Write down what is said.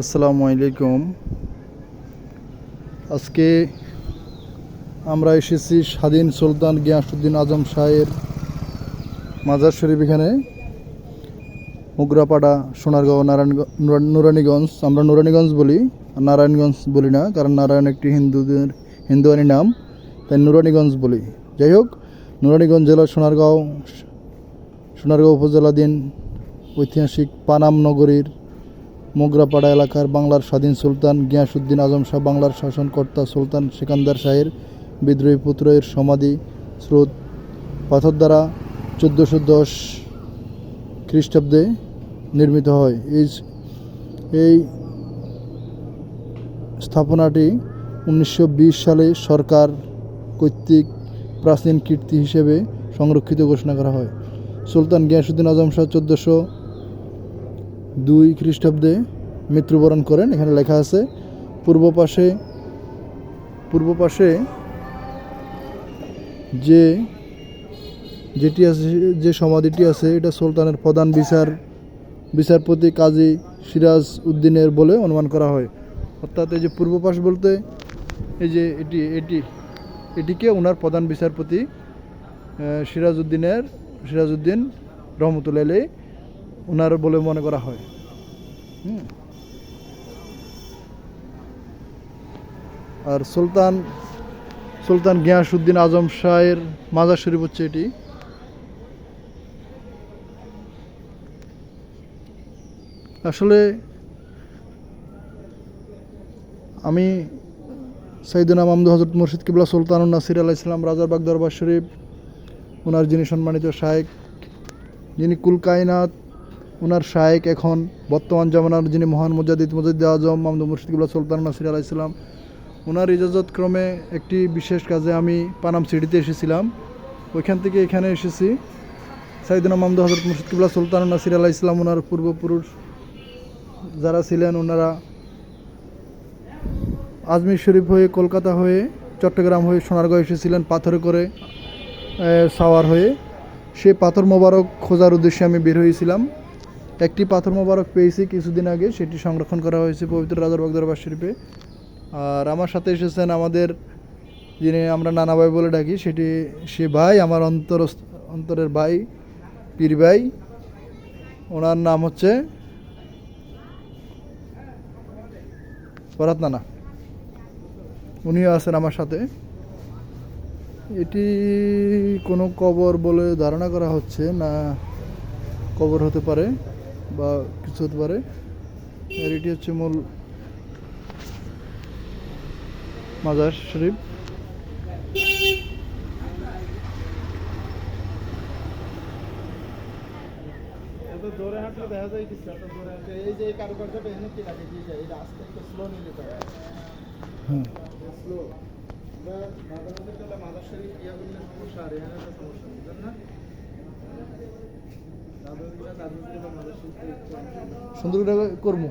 আসসালামু আলাইকুম। আজকে আমরা এসেছি স্বাধীন সুলতান গিয়াসুদ্দিন আজম শাহের মাজার শরীফ এখানে, মুগরাপাড়া, সোনারগাঁও নারায়ণগঞ্জ নুরানীগঞ্জ। আমরা নুরানীগঞ্জ বলি নারায়ণগঞ্জ বলি না, কারণ নারায়ণ একটি হিন্দুদের, হিন্দুয়ানি নাম, তাই নুরানীগঞ্জ বলি। যাই হোক, নুরানীগঞ্জ জেলার সোনারগাঁও সোনারগাঁও উপজেলাধীন ঐতিহাসিক পানাম নগরীর মোগরাপাড়া এলাকার বাংলার স্বাধীন সুলতান গিয়াসুদ্দিন আজম শাহ, বাংলার শাসনকর্তা সুলতান সিকান্দার শাহের বিদ্রোহী পুত্রের সমাধি স্রোত পাথর দ্বারা চোদ্দোশো দশ খ্রিস্টাব্দে নির্মিত হয়। এই এই স্থাপনাটি উনিশশো বিশ সালে সরকার কর্তৃক প্রাচীন কীর্তি হিসেবে সংরক্ষিত ঘোষণা করা হয়। সুলতান গিয়াসুদ্দিন আজম শাহ, চোদ্দোশো দুই খ্রিস্টাব্দে মৃত্যুবরণ করেন। এখানে লেখা আছে পূর্ব পাশে পূর্ব পাশে যে যেটি আছে যে সমাধিটি আছে এটা সুলতানের প্রধান বিচার বিচারপতি কাজী সিরাজ উদ্দিনের বলে অনুমান করা হয়। অর্থাৎ এই যে পূর্ব পাশ বলতে এই যে এটি এটি এটিকে ওনার প্রধান বিচারপতি আহ, সিরাজ উদ্দিনের সিরাজ উদ্দিন রহমতুল্লাহ ওনার বলে মনে করা হয়। আর সুলতান সুলতান গিয়াসুদ্দিন আজম শাহের মাজার শরীফ হচ্ছে এটি। আসলে আমি সাইদুনা মামদু হজরত মুর্শিদ কিবলা সুলতান নাসির আলাহ ইসলাম রাজারবাগ দরবার শরীফ ওনার যিনি সম্মানিত শায়েক, যিনি কুলকায়নাত ওনার শায়েক এখন বর্তমান জামানার যিনি মহান মুজাদিদ মুজাদ্দ আজম মামদু মুর্শিদ, কিবলা সুলতান নাসির আলাহ ইসলাম ওনার ইজাজত ক্রমে একটি বিশেষ কাজে আমি পানাম সিটিতে এসেছিলাম। ওইখান থেকে এখানে এসেছি। সাইদুনা মামদু হজরত মুর্শিদ, কিবলা সুলতান নাসির আলাহ ইসলাম ওনার পূর্বপুরুষ যারা ছিলেন ওনারা আজমির শরীফ হয়ে কলকাতা হয়ে চট্টগ্রাম হয়ে সোনারগাঁও এসেছিলেন পাথরে করে সাওয়ার হয়ে। সেই পাথর মোবারক খোঁজার উদ্দেশ্যে আমি বের হয়েছিলাম। একটি পাথর মোবারক পেয়েছি কিছুদিন আগে, সেটি সংরক্ষণ করা হয়েছে পবিত্র রাজারবাগ দরবার শরীফে। আর আমার সাথে এসেছেন আমাদের যিনি আমরা নানা ভাই বলে ডাকি, সেটি সে ভাই, আমার অন্তর অন্তরের ভাই, পীর ভাই। ওনার নাম হচ্ছে ফরাত নানা। উনিও আছেন আমার সাথে। এটি কোনো কবর বলে ধারণা করা হচ্ছে না, কবর হতে পারে। বা কিছু হতে পারে। আর এটি হচ্ছে মূল মাজার শরীফ। এত জোরে হাঁটলে দেখা যায় কিছু জোরে হাঁটলে এই যে এই কারুকার্যটা এখানে কি লাগে দিয়ে যায় এটা আস্তে একটু স্লো নিলে তো হ্যাঁ। স্লো আমরা মাঝে মাঝে চলে মাদার শরীফ ইয়া করলে সমস্যা আর এখানে সমস্যা বুঝলেন না? সুন্দর করে করব